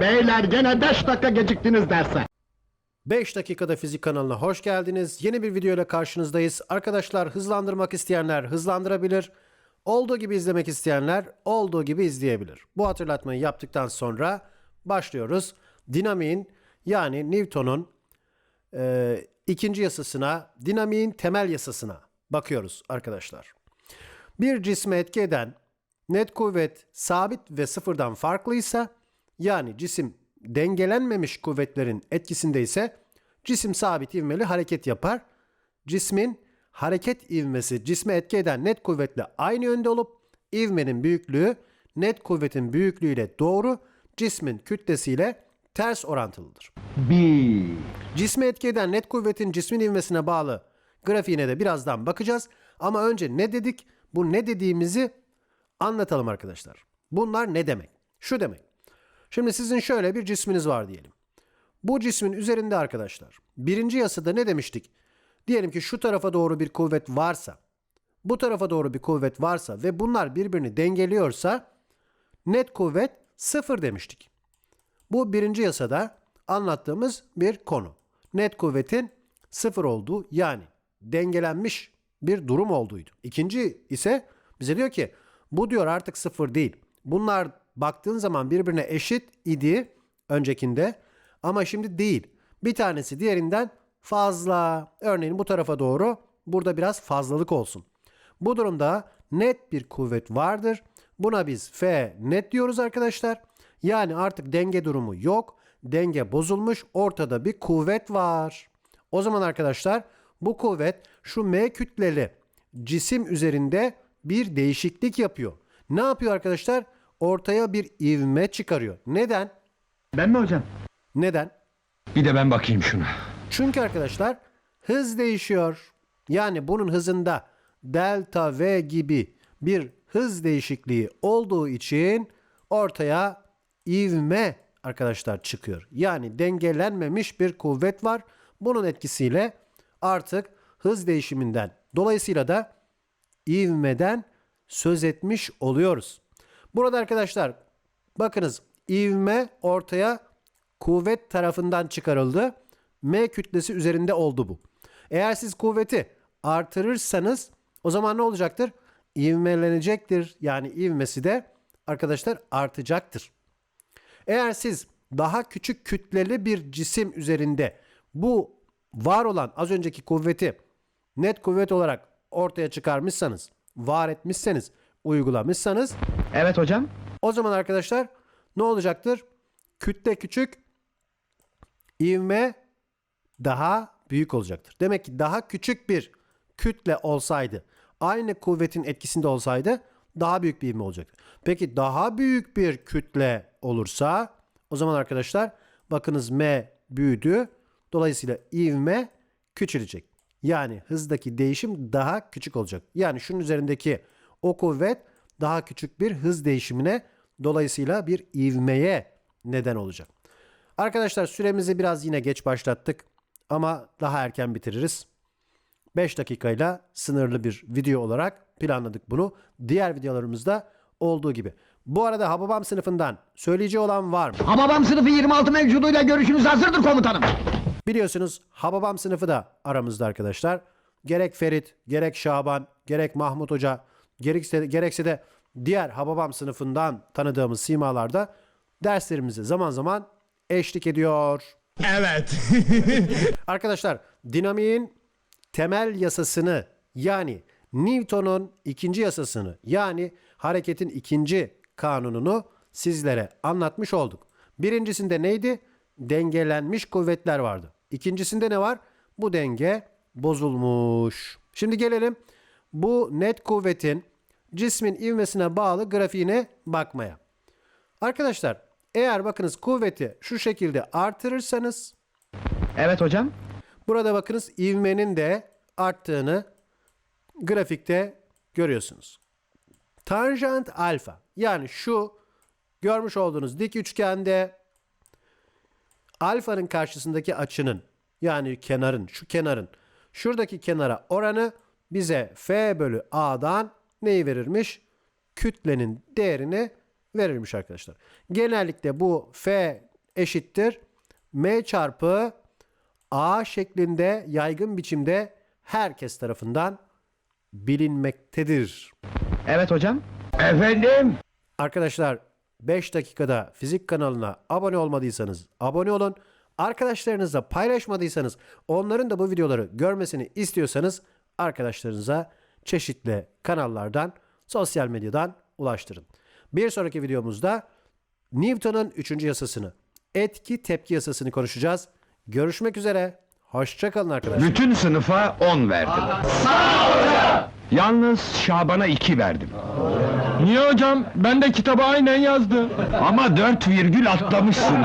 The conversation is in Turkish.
Beyler gene 5 dakika geciktiniz derse. 5 dakikada fizik kanalına hoş geldiniz. Yeni bir video ile karşınızdayız. Arkadaşlar hızlandırmak isteyenler hızlandırabilir. Olduğu gibi izlemek isteyenler olduğu gibi izleyebilir. Bu hatırlatmayı yaptıktan sonra başlıyoruz. Dinamiğin yani Newton'un e, ikinci yasasına, dinamiğin temel yasasına bakıyoruz arkadaşlar. Bir cisme etki eden net kuvvet sabit ve sıfırdan farklıysa yani cisim dengelenmemiş kuvvetlerin etkisinde ise cisim sabit ivmeli hareket yapar. Cismin hareket ivmesi cisme etki eden net kuvvetle aynı yönde olup ivmenin büyüklüğü net kuvvetin büyüklüğüyle doğru cismin kütlesiyle ters orantılıdır. Bir. Cisme etki eden net kuvvetin cismin ivmesine bağlı grafiğine de birazdan bakacağız. Ama önce ne dedik? Bu ne dediğimizi anlatalım arkadaşlar. Bunlar ne demek? Şu demek. Şimdi sizin şöyle bir cisminiz var diyelim. Bu cismin üzerinde arkadaşlar birinci yasada ne demiştik? Diyelim ki şu tarafa doğru bir kuvvet varsa, bu tarafa doğru bir kuvvet varsa ve bunlar birbirini dengeliyorsa net kuvvet sıfır demiştik. Bu birinci yasada anlattığımız bir konu. Net kuvvetin sıfır olduğu yani dengelenmiş bir durum olduğuydu. İkinci ise bize diyor ki bu diyor artık sıfır değil. Bunlar baktığın zaman birbirine eşit idi öncekinde ama şimdi değil. Bir tanesi diğerinden fazla. Örneğin bu tarafa doğru burada biraz fazlalık olsun. Bu durumda net bir kuvvet vardır. Buna biz F net diyoruz arkadaşlar. Yani artık denge durumu yok. Denge bozulmuş. Ortada bir kuvvet var. O zaman arkadaşlar bu kuvvet şu M kütleli cisim üzerinde bir değişiklik yapıyor. Ne yapıyor arkadaşlar? Ortaya bir ivme çıkarıyor. Neden? Ben mi hocam? Neden? Bir de ben bakayım şuna. Çünkü arkadaşlar hız değişiyor. Yani bunun hızında delta V gibi bir hız değişikliği olduğu için ortaya ivme arkadaşlar çıkıyor. Yani dengelenmemiş bir kuvvet var. Bunun etkisiyle artık hız değişiminden dolayısıyla da ivmeden söz etmiş oluyoruz. Burada arkadaşlar bakınız ivme ortaya kuvvet tarafından çıkarıldı. M kütlesi üzerinde oldu bu. Eğer siz kuvveti artırırsanız o zaman ne olacaktır? İvmelenecektir. Yani ivmesi de arkadaşlar artacaktır. Eğer siz daha küçük kütleli bir cisim üzerinde bu var olan az önceki kuvveti net kuvvet olarak ortaya çıkarmışsanız, var etmişseniz, uygulamışsanız Evet hocam. o zaman arkadaşlar ne olacaktır? Kütle küçük, ivme daha büyük olacaktır. Demek ki daha küçük bir kütle olsaydı, aynı kuvvetin etkisinde olsaydı daha büyük bir ivme olacaktı. Peki daha büyük bir kütle olursa o zaman arkadaşlar bakınız m büyüdü. Dolayısıyla ivme küçülecek. Yani hızdaki değişim daha küçük olacak. Yani şunun üzerindeki o kuvvet daha küçük bir hız değişimine dolayısıyla bir ivmeye neden olacak. Arkadaşlar süremizi biraz yine geç başlattık ama daha erken bitiririz. 5 dakikayla sınırlı bir video olarak planladık bunu. Diğer videolarımızda olduğu gibi. Bu arada Hababam sınıfından söyleyeceği olan var mı? Hababam sınıfı 26 mevcuduyla görüşünüz hazırdır komutanım. Biliyorsunuz Hababam sınıfı da aramızda arkadaşlar. Gerek Ferit, gerek Şaban, gerek Mahmut Hoca, gerekse, gerekse de diğer Hababam sınıfından tanıdığımız simalarda derslerimize zaman zaman eşlik ediyor. Evet. Arkadaşlar dinamiğin temel yasasını yani Newton'un ikinci yasasını yani hareketin ikinci kanununu sizlere anlatmış olduk. Birincisinde neydi? Dengelenmiş kuvvetler vardı. İkincisinde ne var? Bu denge bozulmuş. Şimdi gelelim bu net kuvvetin cismin ivmesine bağlı grafiğine bakmaya. Arkadaşlar eğer bakınız kuvveti şu şekilde artırırsanız Evet hocam. Burada bakınız ivmenin de arttığını grafikte görüyorsunuz. Tanjant alfa yani şu görmüş olduğunuz dik üçgende alfanın karşısındaki açının yani kenarın şu kenarın şuradaki kenara oranı bize f bölü a'dan neyi verirmiş? Kütlenin değerini verirmiş arkadaşlar. Genellikle bu f eşittir m çarpı a şeklinde yaygın biçimde herkes tarafından bilinmektedir. Evet hocam. Efendim? Arkadaşlar 5 dakikada fizik kanalına abone olmadıysanız abone olun. Arkadaşlarınızla paylaşmadıysanız onların da bu videoları görmesini istiyorsanız arkadaşlarınıza çeşitli kanallardan, sosyal medyadan ulaştırın. Bir sonraki videomuzda Newton'un 3. yasasını, etki tepki yasasını konuşacağız. Görüşmek üzere. Hoşçakalın arkadaşlar. Bütün sınıfa 10 verdim. Yalnız Şaban'a 2 verdim. Niye hocam? Ben de kitaba aynen yazdım. Ama 4 virgül atlamışsın.